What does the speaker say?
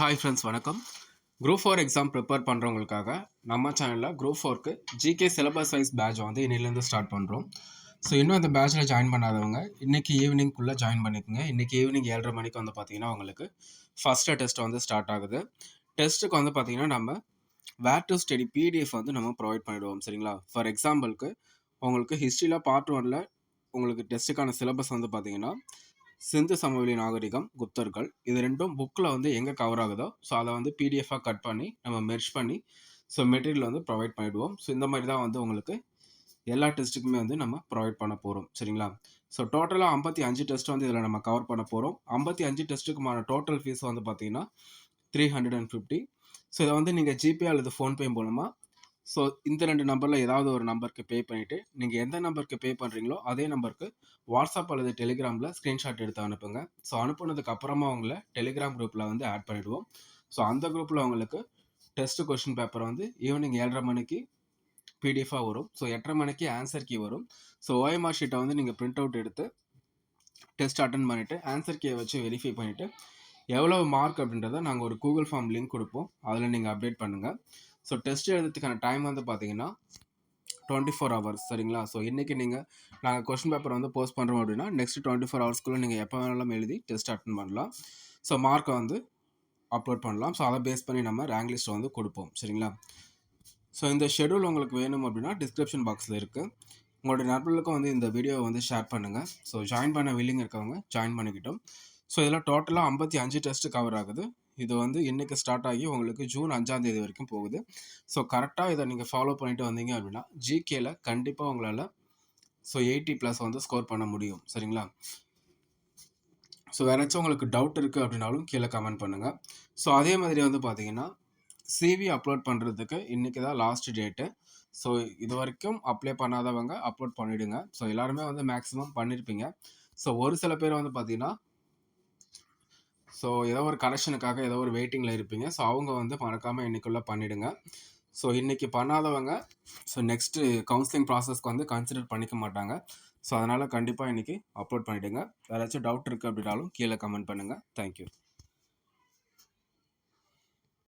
Hi friends வணக்கம். Group four exam prepare பண்ணுறவங்களுக்காக நம்ம சேனலில் குரூப் ஃபோருக்கு ஜிகே சிலபஸ் வைஸ் பேட்ச் வந்து இன்னிலேருந்து ஸ்டார்ட் பண்ணுறோம் ஸோ இன்னும் அந்த பேட்சில் ஜாயின் பண்ணாதவங்க இன்றைக்கி ஈவினிங்குள்ளே ஜாயின் பண்ணிக்கோங்க. இன்றைக்கி ஈவினிங் ஏழரை மணிக்கு வந்து பார்த்தீங்கன்னா உங்களுக்கு ஃபஸ்ட்டு டெஸ்ட் வந்து ஸ்டார்ட் ஆகுது. டெஸ்ட்டுக்கு வந்து பார்த்தீங்கன்னா நம்ம வேர் டு ஸ்டடி பிடிஎஃப் வந்து நம்ம ப்ரொவைட் பண்ணிவிடுவோம் சரிங்களா? ஃபார் எக்ஸாம்பிளுக்கு உங்களுக்கு ஹிஸ்ட்ரியில் பார்ட் ஒனில் உங்களுக்கு டெஸ்ட்டுக்கான சிலபஸ் வந்து பார்த்தீங்கன்னா சிந்து சமவெளி நாகரிகம் குப்தர்கள் இது ரெண்டும் புக்கில் வந்து எங்கே கவர் ஆகுதோ ஸோ அதை வந்து பிடிஎஃபாக கட் பண்ணி நம்ம மெர்ச் பண்ணி ஸோ மெட்டீரியல் வந்து ப்ரொவைட் பண்ணிவிடுவோம் ஸோ இந்த மாதிரி தான் வந்து உங்களுக்கு எல்லா டெஸ்ட்டுக்குமே வந்து நம்ம ப்ரொவைட் பண்ண போகிறோம் சரிங்களா? ஸோ டோட்டலாக ஐம்பத்தி அஞ்சு டெஸ்ட் வந்து இதில் நம்ம கவர் பண்ண போகிறோம் ஐம்பத்தி அஞ்சு டெஸ்ட்டுக்குமான டோட்டல் ஃபீஸ் வந்து பார்த்தீங்கன்னா three hundred and fifty so இதை வந்து நீங்கள் ஜிபே அல்லது ஃபோன்பே மூலமாக ஸோ இந்த ரெண்டு நம்பரில் ஏதாவது ஒரு நம்பருக்கு பே பண்ணிவிட்டு நீங்கள் எந்த நம்பருக்கு பே பண்ணுறீங்களோ அதே நம்பருக்கு வாட்ஸ்அப் அல்லது டெலிகிராமில் ஸ்க்ரீன்ஷாட் எடுத்து அனுப்புங்க. ஸோ அனுப்புனதுக்கு அப்புறமா அவங்கள டெலிகிராம் குரூப்பில் வந்து ஆட் பண்ணிவிடுவோம் ஸோ அந்த குரூப்பில் அவங்களுக்கு டெஸ்ட் கொஷின் பேப்பர் வந்து ஈவினிங் ஏழரை மணிக்கு பிடிஎஃபாக வரும். ஸோ எட்டரை மணிக்கு ஆன்சர் கீ வரும். ஸோ ஓஎம்ஆர் ஷீட்டை வந்து நீங்கள் பிரிண்ட் அவுட் எடுத்து டெஸ்ட் அட்டன் பண்ணிவிட்டு ஆன்சர் கீயை வச்சு வெரிஃபை பண்ணிவிட்டு எவ்வளோ மார்க் அப்படின்றத நாங்கள் ஒரு கூகுள் ஃபார்ம் லிங்க் கொடுப்போம். அதில் நீங்கள் அப்டேட் பண்ணுங்கள் ஸோ டெஸ்ட் எழுதுறதுக்கான டைம் வந்து பார்த்தீங்கன்னா டுவெண்ட்டி ஃபோர் ஹவர்ஸ் சரிங்களா? ஸோ இன்றைக்கி நீங்கள் நாங்கள் கொஸ்டின் பேப்பர் வந்து போஸ்ட் பண்ணுறோம் அப்படின்னா நெக்ஸ்ட் டுவெண்ட்டி ஃபோர் ஹவர்ஸ்க்குள்ளே நீங்கள் எப்போ வேணாலும் எழுதி டெஸ்ட் அட்டன் பண்ணலாம். ஸோ மார்க்கை வந்து அப்லோட் பண்ணலாம். ஸோ அதை பேஸ் பண்ணி நம்ம ரேங்க் லிஸ்ட்டை வந்து கொடுப்போம் சரிங்களா? ஸோ இந்த ஷெடியூல் உங்களுக்கு வேணும் அப்படின்னா டிஸ்கிரிப்ஷன் பாக்ஸில் இருக்குது உங்களோட நண்பர்களுக்கும் வந்து இந்த வீடியோவை வந்து ஷேர் பண்ணுங்கள் ஸோ ஜாயின் பண்ண வில்லிங் இருக்கவங்க ஜாயின் பண்ணிக்கிட்டோம். ஸோ இதில் டோட்டலாக ஐம்பத்தி அஞ்சு டெஸ்ட்டு கவர் ஆகுது. இது வந்து இன்றைக்கி ஸ்டார்ட் ஆகி உங்களுக்கு ஜூன் அஞ்சாம் தேதி வரைக்கும் போகுது. ஸோ கரெக்டாக இதை நீங்கள் ஃபாலோ பண்ணிட்டு வந்தீங்க அப்படின்னா ஜிகேல கண்டிப்பாக உங்களால் ஸோ எயிட்டி ப்ளஸ் வந்து ஸ்கோர் பண்ண முடியும். சரிங்களா? ஸோ வேறாச்சும் உங்களுக்கு டவுட் இருக்குது அப்படின்னாலும் கீழே கமெண்ட் பண்ணுங்கள் ஸோ அதே மாதிரி வந்து பார்த்தீங்கன்னா சிவி அப்லோட் பண்ணுறதுக்கு இன்றைக்கி தான் லாஸ்ட் டேட்டு ஸோ இது வரைக்கும் அப்ளை பண்ணாதவங்க அப்லோட் பண்ணிவிடுங்க ஸோ எல்லாருமே வந்து மேக்ஸிமம் பண்ணியிருப்பீங்க ஸோ ஒரு சில பேர் வந்து பார்த்தீங்கன்னா ஸோ ஏதோ ஒரு கரெக்ஷனுக்காக ஏதோ ஒரு வெயிட்டிங்கில் இருப்பீங்க. ஸோ அவங்க வந்து மறக்காமல் இன்றைக்குள்ளே பண்ணிவிடுங்க ஸோ இன்றைக்கி பண்ணாதவங்க ஸோ நெக்ஸ்ட்டு கவுன்சிலிங் ப்ராசஸ்க்கு வந்து கன்சிடர் பண்ணிக்க மாட்டாங்க. ஸோ அதனால் கண்டிப்பாக இன்றைக்கி அப்லோட் பண்ணிவிடுங்க யாராச்சும் டவுட் இருக்குது அப்படின்னாலும் கீழே கமெண்ட் பண்ணுங்கள் தேங்க்யூ